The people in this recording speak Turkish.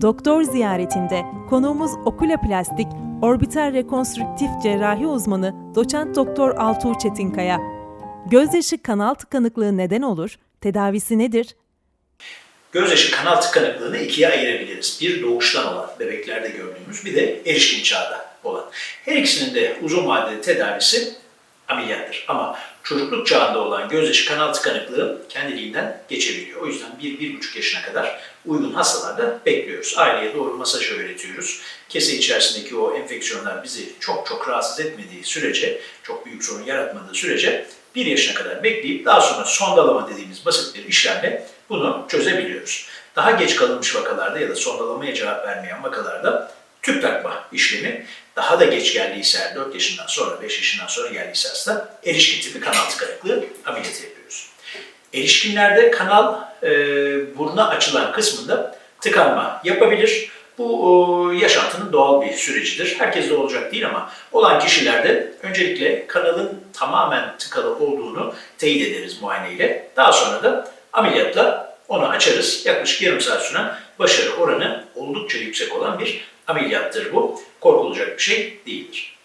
Doktor ziyaretinde konuğumuz Okulaplastik Orbital Rekonstrüktif Cerrahi uzmanı Doçent Doktor Altuğ Çetinkaya. Gözyaşı kanal tıkanıklığı neden olur? Tedavisi nedir? Gözyaşı kanal tıkanıklığını ikiye ayırabiliriz. Bir doğuştan olan, bebeklerde gördüğümüz, bir de erişkin çağda olan. Her ikisinin de uzun vadeli tedavisi ameliyattır. Ama çocukluk çağında olan gözyaşı kanal tıkanıklığı kendiliğinden geçebiliyor. O yüzden 1-1,5 yaşına kadar uygun hastalarda bekliyoruz. Aileye doğru masaj öğretiyoruz. Kese içerisindeki o enfeksiyonlar bizi çok çok rahatsız etmediği sürece, çok büyük sorun yaratmadığı sürece 1 yaşına kadar bekleyip daha sonra sondalama dediğimiz basit bir işlemle bunu çözebiliyoruz. Daha geç kalınmış vakalarda ya da sondalamaya cevap vermeyen vakalarda tüp takma işlemi daha da geç geldiyse 4 yaşından sonra 5 yaşından sonra geldiyse hasta erişkin tipi kanal tıkanıklığı ameliyatı yapıyoruz. Erişkinlerde kanal e, buruna açılan kısmında tıkanma yapabilir. Bu o, yaşantının doğal bir sürecidir. Herkeste olacak değil ama olan kişilerde öncelikle kanalın tamamen tıkalı olduğunu teyit ederiz muayeneyle. Daha sonra da ameliyatla onu açarız. Yaklaşık yarım saat süren başarı oranı oldukça yüksek olan bir ameliyattır bu. Korkulacak bir şey değildir.